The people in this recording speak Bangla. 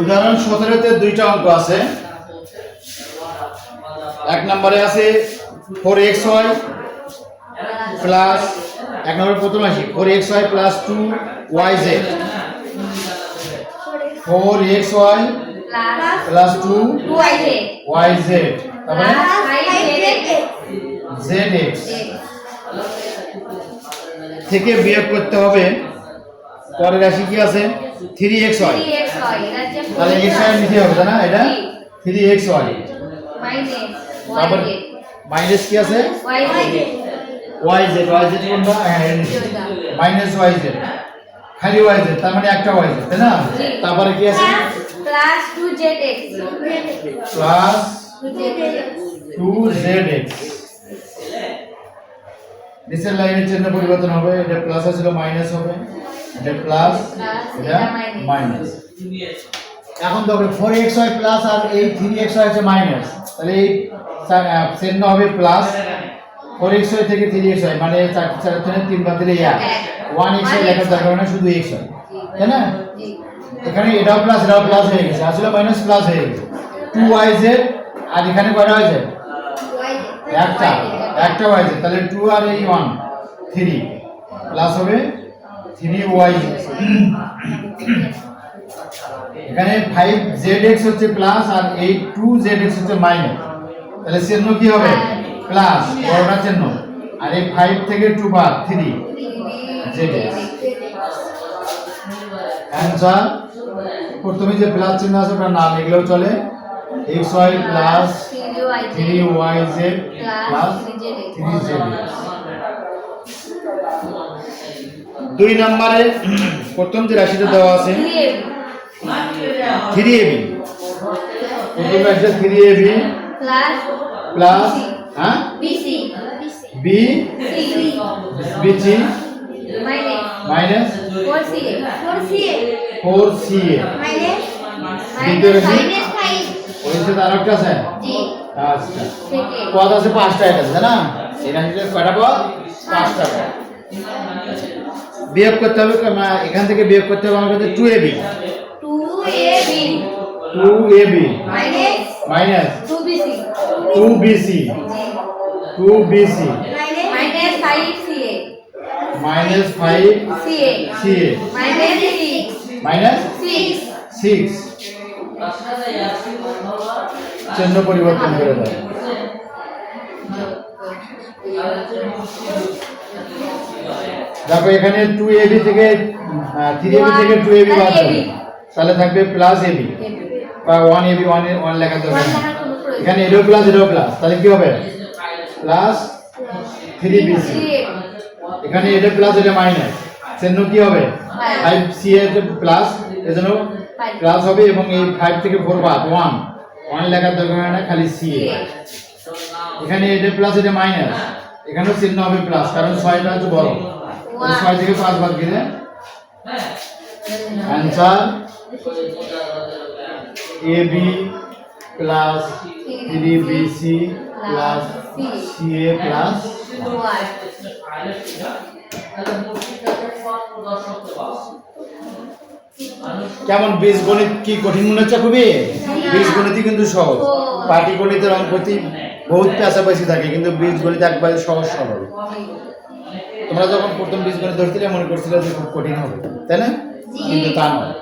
উদাহরণ সতেরোতে দুইটা অঙ্ক আছে। এক নম্বরে আছে ফোর এক্স ওয়াই প্লাস এক নম্বর প্রথম আসি four X Y plus two Y Z four X Y plus two Y Z Z X থেকে বিয়োগ করতে হবে পরের রাশি কি আছে? থ্রি এক্স ওয়াই তাহলে এক্স ওয়াই নিতে হবে না এটা? থ্রি এক্স ওয়াই তারপর মাইনাস কি আছে? ওয়াই জেড ওয়াই জেড কোনটা? মাইনাস ওয়াই জেড খালি ওয়াই জেড তার মানে একটা ওয়াই জেড তাই না? তারপরে কি আছে? Plus two Z X plus two Z X নিচের লাইনের চিহ্ন পরিবর্তন হবে এটা প্লাস ছিল মাইনাস হবে। এটা প্লাস এটা. মাইনাস এখন দেখো ফোর এক্স ওয়াই প্লাস আর এই থ্রি এক্স ওয়াই হচ্ছে মাইনাস তাহলে এই চিহ্ন হবে প্লাস ফোর এক্স ওয়াই থেকে থ্রি এক্স ওয়াই মানে চার চার তিন বাদ দিলে এক। ওয়ান এক্স ওয়াই লেখার দরকার না শুধু এক্স ওয়াই তাই না? এখানে এটাও প্লাস এটাও প্লাস হয়ে গেছে। আসলে মাইনাস প্লাস হয়ে গেছে। টু ওয়াই জেড আর এখানে কয়টা হয়েছে একটা। একটা ওয়াই জেড তাহলে টু আর এই ওয়ান থ্রি প্লাস হবে থ্রি ওয়াই এখানে ফাইভ জেড এক্স হচ্ছে প্লাস আর এই টু জেড এক্স হচ্ছে মাইনাস তাহলে চিহ্ন কি হবে? প্লাস বড়টা চিহ্ন। আর এই ফাইভ থেকে টু বাদ থ্রি জেড এক্স অ্যান্সার প্রথমে যে প্লাস চিহ্ন আছে ওটার নাম এগুলোও চলে। X Y plus three Y Z plus plus three Z X দুই নম্বরে প্রথম যে রাশিটা দেওয়া আছে থ্রি এবি প্রথম রাশিটা থ্রি এবি প্লাস প্লাস হ্যাঁ? B BC minus four C A দ্বিতীয় রাশি? ওই সাথে আর একটা আছে? আচ্ছা। পদ আছে পাঁচটা এটা তাই না? এই রাশিটার কয়টা পদ? পাঁচটা পদ। বিয়োগ করতে হবে এখান থেকে বিয়োগ করতে হবে আমার কাছে two A B two A B minus two B C two B C minus five C A minus six চিহ্ন পরিবর্তন করে দাও। দেখো এখানে টু এ বি থেকে থ্রি এ বি থেকে টু এ বি বাদ দেবে তাহলে থাকবে plus A B one A B one one লেখা নেই। এখানে এটাও প্লাস এটাও প্লাস তাহলে কি হবে? প্লাস থ্রি বি সি এখানে এটা প্লাস এটা মাইনাস চিহ্ন কি হবে? ফাইভ সি এর প্লাস এজন্য প্লাস হবে এবং এই ফাইভ থেকে ফোর বাদ। ওয়ান ওয়ান লেখার দরকার হয় না খালি সি এ এখানে এটা প্লাস এটা মাইনাস এখানেও চিহ্ন হবে প্লাস কারণ ছয়টা হচ্ছে বড়। ছয় থেকে পাঁচ বাদ দিলে answer A B plus three B C plus C A plus কেমন বীজগণিত কি কঠিন মনে হচ্ছে খুবই? বীজগণিতই কিন্তু সহজ। পাটিগণিতের অঙ্কটি বহুত পেঁচাপাচি থাকে, কিন্তু বীজগণিত একবারে সহজ সরল। তোমরা যখন প্রথম বীজগণিত ধরছিলে মনে করছিলে যে খুব কঠিন হবে। তাই না? কিন্তু তা নয়।